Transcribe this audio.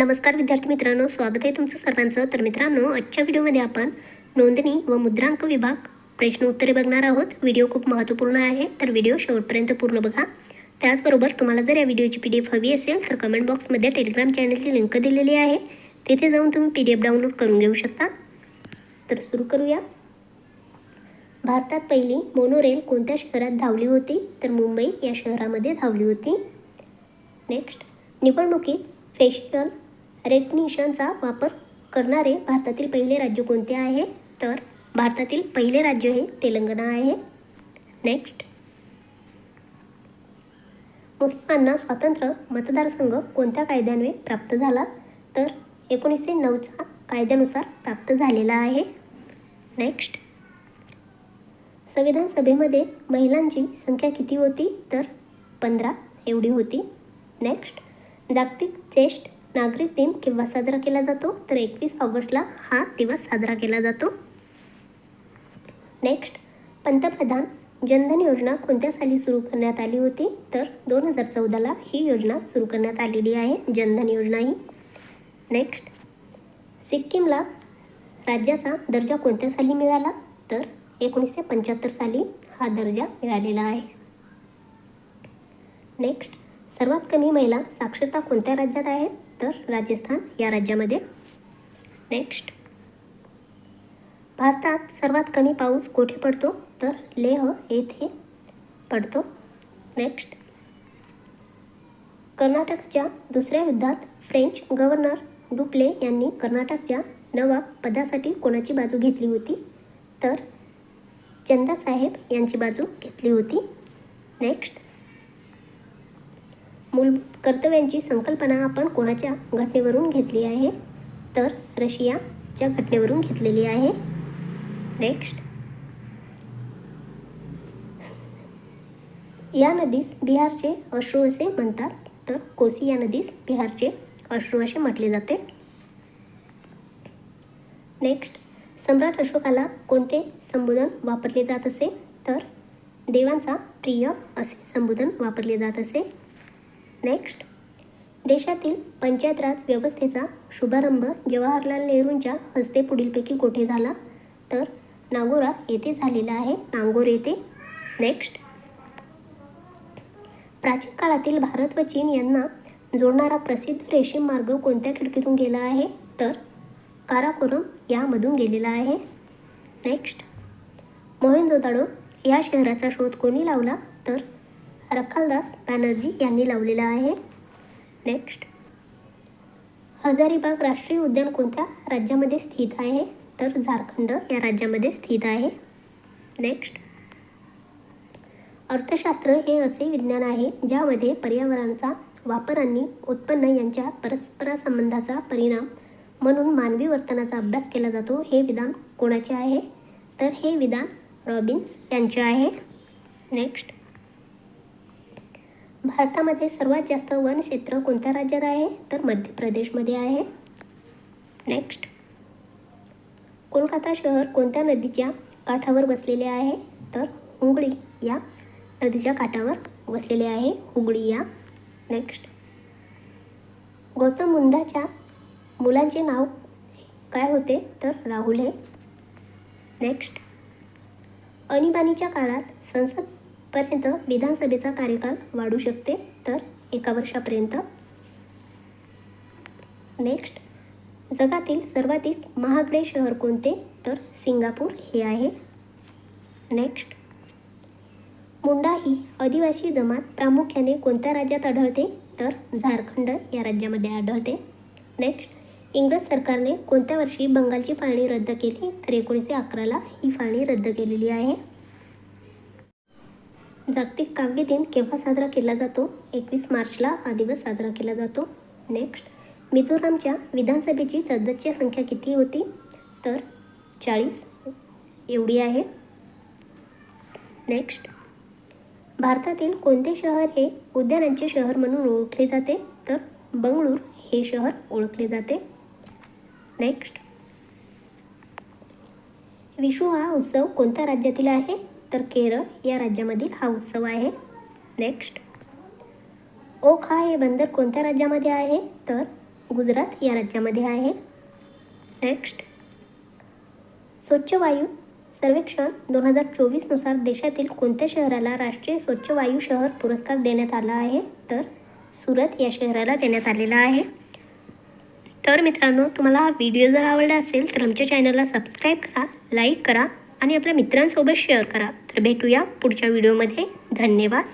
नमस्कार विद्यार्थी मित्रांनो स्वागत आहे तुमचं सर्वांचं. तर मित्रांनो आजच्या व्हिडिओमध्ये आपण नोंदणी व मुद्रांक विभाग प्रश्न उत्तरे बघणार आहोत. व्हिडिओ खूप महत्त्वपूर्ण आहे तर व्हिडिओ शेवटपर्यंत पूर्ण बघा. त्याचबरोबर तुम्हाला जर या व्हिडिओची पी डी एफ हवी असेल तर कमेंट बॉक्समध्ये टेलिग्राम चॅनलची लिंक दिलेली आहे. तिथे जाऊन तुम्ही पी डी एफ डाउनलोड करून घेऊ शकता. तर सुरू करूया. भारतात पहिली मोनोरेल कोणत्या शहरात धावली होती? तर मुंबई या शहरामध्ये धावली होती. नेक्स्ट निवडणुकीत फेशियल रेकनिशनचा वापर करणारे भारतातील पहिले राज्य कोणते आहे? तर भारतातील पहिले राज्य हे तेलंगणा आहे. नेक्स्ट मुस्लिमांना स्वातंत्र्य मतदारसंघ कोणत्या कायद्याने प्राप्त झाला? तर एकोणीसशे नऊचा कायद्यानुसार प्राप्त झालेला आहे. नेक्स्ट संविधान सभेमध्ये महिलांची संख्या किती होती? तर पंधरा एवढी होती. नेक्स्ट जागतिक ज्येष्ठ नागरिक दिन केव्हा साजरा केला जातो? तर एकवीस ऑगस्टला हा दिवस साजरा केला जातो. नेक्स्ट पंतप्रधान जनधन योजना कोणत्या साली सुरू करण्यात आली होती? तर दोन हजार चौदाला ही योजना सुरू करण्यात आलेली आहे जनधन योजना ही. नेक्स्ट सिक्कीमला राज्याचा दर्जा कोणत्या साली मिळाला? तर एकोणीसशे पंच्याहत्तर साली हा दर्जा मिळालेला आहे. नेक्स्ट सर्वात कमी महिला साक्षरता कोणत्या राज्यात आहे? तर राजस्थान या राज्यामध्ये. नेक्स्ट भारतात सर्वात कमी पाऊस कुठे पडतो? तर लेह येथे पडतो. नेक्स्ट कर्नाटकच्या दुसऱ्या युद्धात फ्रेंच गव्हर्नर डुप्ले यांनी कर्नाटकच्या नवाब पदासाठी कोणाची बाजू घेतली होती? तर चंदासाहेब यांची बाजू घेतली होती. नेक्स्ट मूल कर्तव्यांची संकल्पना आपण कोणाच्या घटनेवरून घेतली आहे? तर रशियाच्या घटनेवरून घेतलेली आहे. नेक्स्ट या नदीस बिहारचे अश्रू असे म्हणतात तर कोसी या नदीस बिहारचे अश्रू असे म्हटले जाते. नेक्स्ट सम्राट अशोकाला कोणते संबोधन वापरले जात असे? तर देवांचा प्रिय असे संबोधन वापरले जात असे. नेक्स्ट देशातील पंचायत राज व्यवस्थेचा शुभारंभ जवाहरलाल नेहरूंच्या हस्ते पुढीलपैकी कोठे झाला? तर नागोरा येथे झालेला आहे. नांगोर येथे. नेक्स्ट प्राचीन काळातील भारत व चीन यांना जोडणारा प्रसिद्ध रेशीम मार्ग कोणत्या खिडकीतून गेला आहे? तर काराकोरम यामधून गेलेला आहे. नेक्स्ट मोहेंजोदाडो या शहराचा शोध कोणी लावला? तर रखालदास बॅनर्जी यांनी लावलेला आहे. नेक्स्ट हजारीबाग राष्ट्रीय उद्यान कोणत्या राज्यामध्ये स्थित आहे? तर झारखंड या राज्यामध्ये स्थित आहे. नेक्स्ट अर्थशास्त्र हे असे विज्ञान आहे ज्यामध्ये पर्यावरणाचा वापर आणि उत्पन्न यांच्या परस्परसंबंधाचा परिणाम म्हणून मानवी वर्तनाचा अभ्यास केला जातो हे विधान कोणाचे आहे? तर हे विधान रॉबिन्स यांचे आहे. नेक्स्ट भारतामध्ये सर्वात जास्त वनक्षेत्र कोणत्या राज्यात आहे? तर मध्य प्रदेशमध्ये आहे. नेक्स्ट कोलकाता शहर कोणत्या नदीच्या काठावर वसलेले आहे? तर हुगळी या नदीच्या काठावर वसलेले आहे. हुगळी या. नेक्स्ट गौतम बुद्धाच्या मुलांचे नाव काय होते? तर राहुल हे. नेक्स्ट आणीबाणीच्या काळात संसद पर्यंत विधानसभेचा कार्यकाल वाढू शकते तर एका वर्षापर्यंत. नेक्स्ट जगातील सर्वाधिक महागडे शहर कोणते? तर सिंगापूर हे आहे. नेक्स्ट मुंडा ही आदिवासी जमात प्रामुख्याने कोणत्या राज्यात आढळते? तर झारखंड या राज्यामध्ये आढळते. नेक्स्ट इंग्रज सरकारने कोणत्या वर्षी बंगालची फाळणी रद्द केली? तर एकोणीसशे अकराला ही फाळणी रद्द केलेली आहे. जागतिक काव्य दिन केव्हा साजरा केला जातो? एकवीस मार्चला हा दिवस साजरा केला जातो. नेक्स्ट मिझोरामच्या विधानसभेची सदस्य संख्या किती होती? तर चाळीस एवढी आहे. नेक्स्ट भारतातील कोणते शहर हे उद्यानांचे शहर म्हणून ओळखले जाते? तर बंगळूर हे शहर ओळखले जाते. नेक्स्ट विशू हा उत्सव कोणत्या राज्यातील आहे? तर केरळ या राज्यामधील हा उत्सव आहे. नेक्स्ट ओखा हा हे बंदर कोणत्या राज्यामध्ये आहे? तर गुजरात या राज्यामध्ये आहे. नेक्स्ट स्वच्छ वायू सर्वेक्षण दोन हजार चोवीसनुसार देशातील कोणत्या शहराला राष्ट्रीय स्वच्छ वायू शहर पुरस्कार देण्यात आला आहे? तर सुरत या शहराला देण्यात आलेला आहे. तर मित्रांनो तुम्हाला हा व्हिडिओ जर आवडला असेल तर आमच्या चॅनलला सबस्क्राईब करा लाईक करा आणि आपल्या मित्रांसोबत शेअर करा. तर भेटूया पुढच्या व्हिडिओमध्ये धन्यवाद.